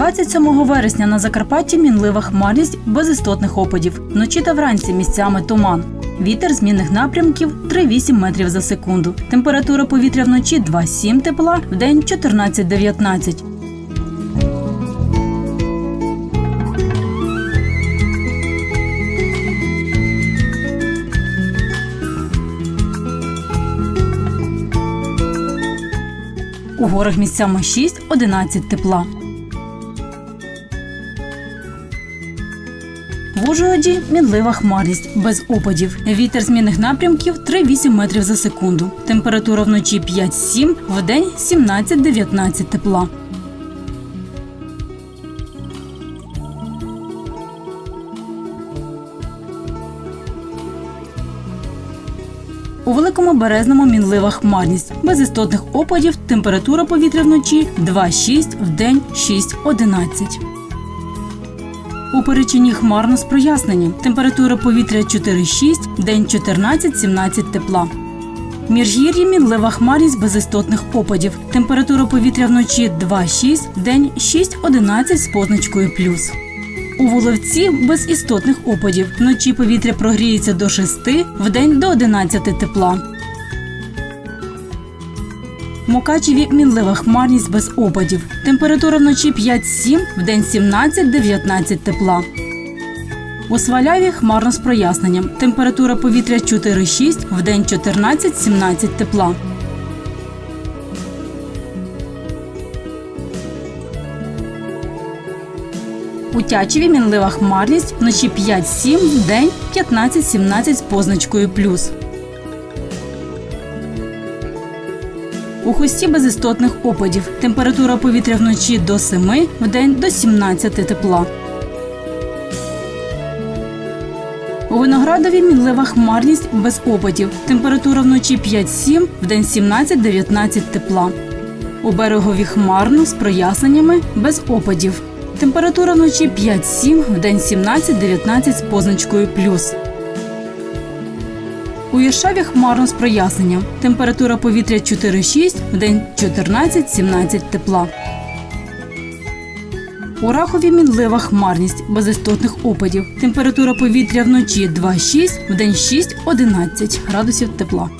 27 вересня на Закарпатті мінлива хмарність без істотних опадів. Вночі та вранці місцями туман. Вітер змінних напрямків 3-8 метрів за секунду. Температура повітря вночі 2-7 тепла, вдень 14-19. У горах місцями 6-11 тепла. В Ужгороді мінлива хмарність без опадів. Вітер змінних напрямків 3-8 метрів за секунду. Температура вночі 5-7, вдень 17-19 тепла. У великому березному мінлива хмарність. Без істотних опадів температура повітря вночі 2-6, вдень 6-11. У Перечині хмарно з проясненням. Температура повітря 4-6, день 14-17 тепла. Міжгір'ї мінлива хмарність без істотних опадів. Температура повітря вночі 2-6, день 6-11 з позначкою плюс. У Воловці без істотних опадів. Вночі повітря прогріється до 6, вдень до 11 тепла. В Мукачеві мінлива хмарність без опадів. Температура вночі 5-7, вдень 17-19 тепла. У Сваляві хмарно з проясненням. Температура повітря 4-6, вдень 14-17 тепла. У Тячеві мінлива хмарність вночі 5-7, вдень 15-17 з позначкою плюс. У хусті без істотних опадів. Температура повітря вночі до 7, вдень до 17 тепла. У Виноградові мінлива хмарність без опадів. Температура вночі 5-7, вдень 17-19 тепла. У берегові хмарно з проясненнями без опадів. Температура вночі 5-7, вдень 17-19 з позначкою плюс. У Іршаві хмарно з проясненням. Температура повітря 4-6, вдень 14-17 тепла. У Рахові мінлива хмарність без істотних опадів. Температура повітря вночі 2-6, вдень 6-11 градусів тепла.